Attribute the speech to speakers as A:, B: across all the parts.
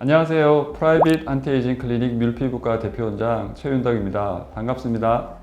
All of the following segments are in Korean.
A: 안녕하세요. 프라이빗 안티에이징 클리닉 뮬피부과 대표원장 최윤덕입니다. 반갑습니다.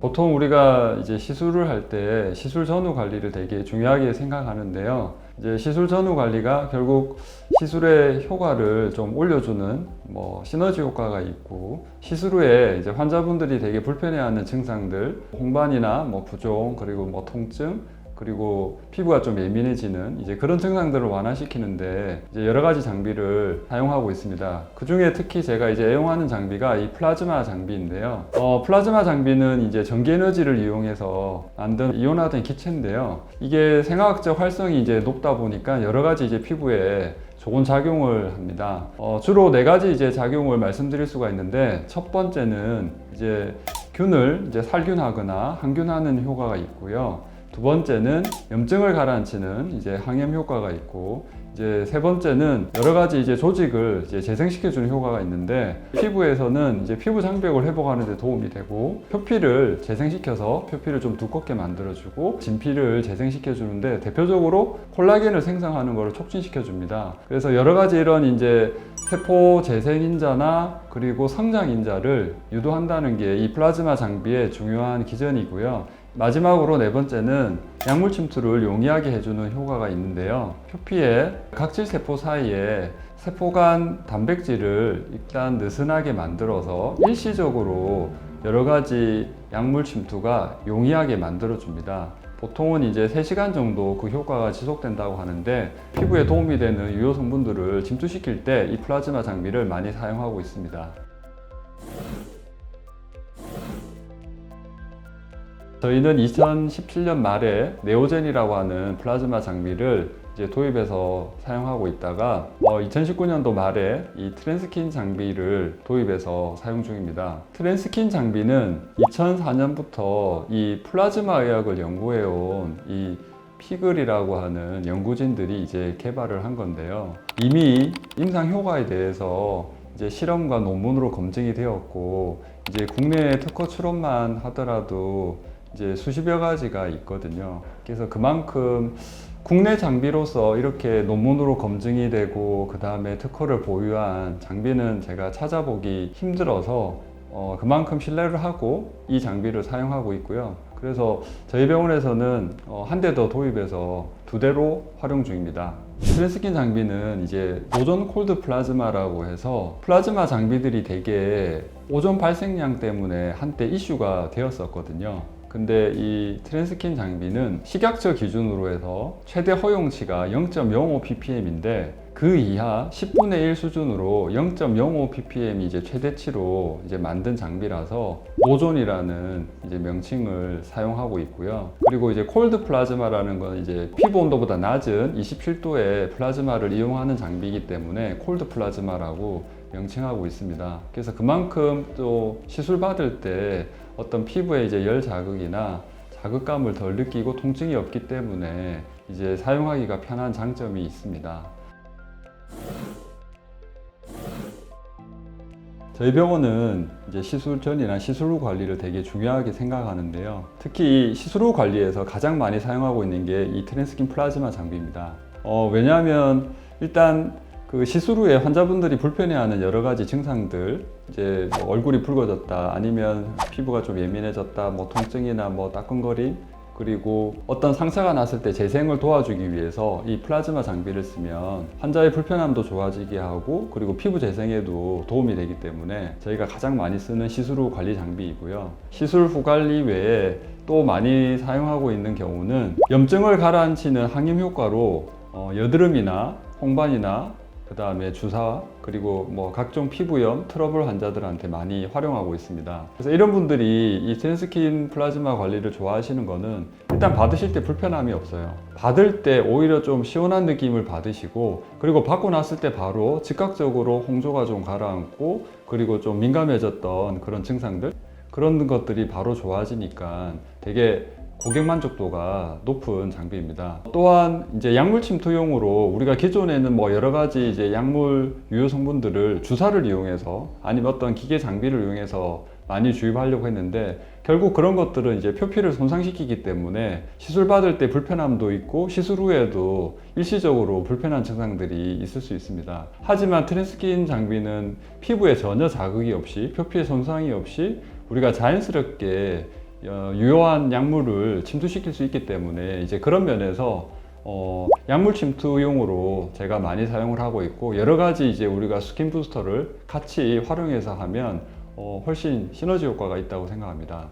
A: 보통 우리가 이제 시술을 할 때 시술 전후 관리를 되게 중요하게 생각하는데요. 이제 시술 전후 관리가 결국 시술의 효과를 좀 올려주는 뭐 시너지 효과가 있고 시술 후에 이제 환자분들이 되게 불편해하는 증상들, 홍반이나 뭐 부종 그리고 뭐 통증 그리고 피부가 좀 예민해지는 이제 그런 증상들을 완화시키는데 이제 여러 가지 장비를 사용하고 있습니다. 그 중에 특히 제가 이제 애용하는 장비가 이 플라즈마 장비인데요. 어, 플라즈마 장비는 이제 전기 에너지를 이용해서 만든 이온화된 기체인데요. 이게 생화학적 활성이 이제 높다 보니까 여러 가지 이제 피부에 좋은 작용을 합니다. 어, 주로 네 가지 이제 작용을 말씀드릴 수가 있는데 첫 번째는 이제 균을 이제 살균하거나 항균하는 효과가 있고요. 두 번째는 염증을 가라앉히는 이제 항염 효과가 있고 이제 세 번째는 여러 가지 이제 조직을 이제 재생시켜주는 효과가 있는데 피부에서는 이제 피부 장벽을 회복하는 데 도움이 되고 표피를 재생시켜서 표피를 좀 두껍게 만들어주고 진피를 재생시켜주는데 대표적으로 콜라겐을 생성하는 것을 촉진시켜줍니다. 그래서 여러 가지 이런 이제 세포 재생인자나 그리고 성장인자를 유도한다는 게 이 플라즈마 장비의 중요한 기전이고요. 마지막으로 네 번째는 약물 침투를 용이하게 해주는 효과가 있는데요. 표피에 각질 세포 사이에 세포 간 단백질을 일단 느슨하게 만들어서 일시적으로 여러 가지 약물 침투가 용이하게 만들어 줍니다. 보통은 이제 3시간 정도 그 효과가 지속된다고 하는데 피부에 도움이 되는 유효 성분들을 침투시킬 때 이 플라즈마 장비를 많이 사용하고 있습니다. 저희는 2017년 말에 네오젠이라고 하는 플라즈마 장비를 이제 도입해서 사용하고 있다가 어, 2019년도 말에 이 트랜스킨 장비를 도입해서 사용 중입니다. 트랜스킨 장비는 2004년부터 이 플라즈마 의학을 연구해온 이 피글이라고 하는 연구진들이 이제 개발을 한 건데요. 이미 임상 효과에 대해서 이제 실험과 논문으로 검증이 되었고 이제 국내에 특허 출원만 하더라도 이제 수십여 가지가 있거든요. 그래서 그만큼 국내 장비로서 이렇게 논문으로 검증이 되고 그 다음에 특허를 보유한 장비는 제가 찾아보기 힘들어서 어, 그만큼 신뢰를 하고 이 장비를 사용하고 있고요. 그래서 저희 병원에서는 어, 한 대 더 도입해서 두 대로 활용 중입니다. 트랜스킨 장비는 이제 오존 콜드 플라즈마라고 해서 플라즈마 장비들이 되게 오존 발생량 때문에 한때 이슈가 되었었거든요. 근데 이 트랜스킨 장비는 식약처 기준으로 해서 최대 허용치가 0.05 ppm인데 그 이하 10분의 1 수준으로 0.05 ppm이 이제 최대치로 이제 만든 장비라서 오존이라는 이제 명칭을 사용하고 있고요. 그리고 이제 콜드 플라즈마라는 건 이제 피부 온도보다 낮은 27도의 플라즈마를 이용하는 장비이기 때문에 콜드 플라즈마라고 명칭하고 있습니다. 그래서 그만큼 또 시술 받을 때 어떤 피부에 이제 열 자극이나 자극감을 덜 느끼고 통증이 없기 때문에 이제 사용하기가 편한 장점이 있습니다. 저희 병원은 이제 시술 전이나 시술 후 관리를 되게 중요하게 생각하는데요. 특히 시술 후 관리에서 가장 많이 사용하고 있는 게 이 트랜스킨 플라즈마 장비입니다. 어, 왜냐하면 일단 그 시술 후에 환자분들이 불편해하는 여러 가지 증상들, 이제 뭐 얼굴이 붉어졌다, 아니면 피부가 좀 예민해졌다, 뭐 통증이나 뭐 따끔거림, 그리고 어떤 상처가 났을 때 재생을 도와주기 위해서 이 플라즈마 장비를 쓰면 환자의 불편함도 좋아지게 하고 그리고 피부 재생에도 도움이 되기 때문에 저희가 가장 많이 쓰는 시술 후 관리 장비이고요. 시술 후 관리 외에 또 많이 사용하고 있는 경우는 염증을 가라앉히는 항염 효과로 어, 여드름이나 홍반이나 그 다음에 주사 그리고 뭐 각종 피부염 트러블 환자들한테 많이 활용하고 있습니다. 그래서 이런 분들이 이 센스킨 플라즈마 관리를 좋아하시는 거는 일단 받으실 때 불편함이 없어요. 받을 때 오히려 좀 시원한 느낌을 받으시고 그리고 받고 났을 때 바로 즉각적으로 홍조가 좀 가라앉고 그리고 좀 민감해졌던 그런 증상들 그런 것들이 바로 좋아지니까 되게 고객 만족도가 높은 장비입니다. 또한 이제 약물 침투용으로 우리가 기존에는 뭐 여러 가지 이제 약물 유효 성분들을 주사를 이용해서 아니면 어떤 기계 장비를 이용해서 많이 주입하려고 했는데 결국 그런 것들은 이제 표피를 손상시키기 때문에 시술 받을 때 불편함도 있고 시술 후에도 일시적으로 불편한 증상들이 있을 수 있습니다. 하지만 트랜스킨 장비는 피부에 전혀 자극이 없이 표피에 손상이 없이 우리가 자연스럽게 어, 유효한 약물을 침투시킬 수 있기 때문에 이제 그런 면에서 어, 약물 침투용으로 제가 많이 사용을 하고 있고 여러 가지 이제 우리가 스킨 부스터를 같이 활용해서 하면 어, 훨씬 시너지 효과가 있다고 생각합니다.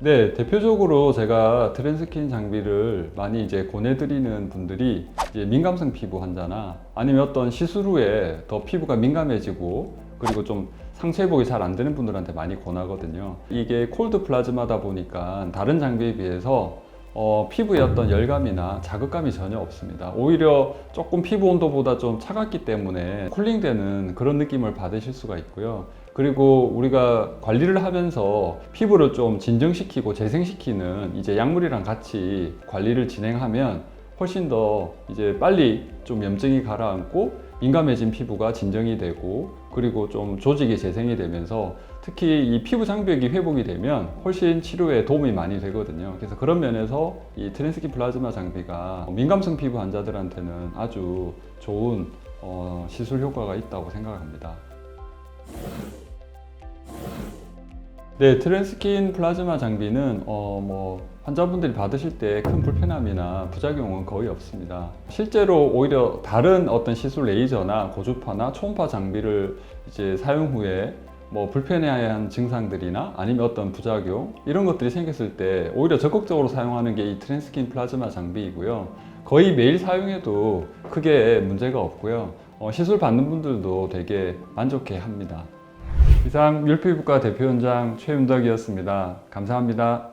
A: 네, 대표적으로 제가 트랜스킨 장비를 많이 이제 권해드리는 분들이 이제 민감성 피부 환자나 아니면 어떤 시술 후에 더 피부가 민감해지고 그리고 좀 상처 회복이 잘 안 되는 분들한테 많이 권하거든요. 이게 콜드 플라즈마다 보니까 다른 장비에 비해서 어, 피부에 어떤 열감이나 자극감이 전혀 없습니다. 오히려 조금 피부 온도보다 좀 차갑기 때문에 쿨링되는 그런 느낌을 받으실 수가 있고요. 그리고 우리가 관리를 하면서 피부를 좀 진정시키고 재생시키는 이제 약물이랑 같이 관리를 진행하면 훨씬 더 이제 빨리 좀 염증이 가라앉고 민감해진 피부가 진정이 되고 그리고 좀 조직이 재생이 되면서 특히 이 피부 장벽이 회복이 되면 훨씬 치료에 도움이 많이 되거든요. 그래서 그런 면에서 이 트랜스킨 플라즈마 장비가 민감성 피부 환자들한테는 아주 좋은 어, 시술 효과가 있다고 생각합니다. 네, 트랜스킨 플라즈마 장비는 어, 뭐 환자분들이 받으실 때 큰 불편함이나 부작용은 거의 없습니다. 실제로 오히려 다른 어떤 시술 레이저나 고주파나 초음파 장비를 이제 사용 후에 뭐 불편해한 증상들이나 아니면 어떤 부작용 이런 것들이 생겼을 때 오히려 적극적으로 사용하는 게 이 트랜스킨 플라즈마 장비이고요. 거의 매일 사용해도 크게 문제가 없고요. 어, 시술 받는 분들도 되게 만족해 합니다. 이상 율피부과 대표원장 최윤덕이었습니다. 감사합니다.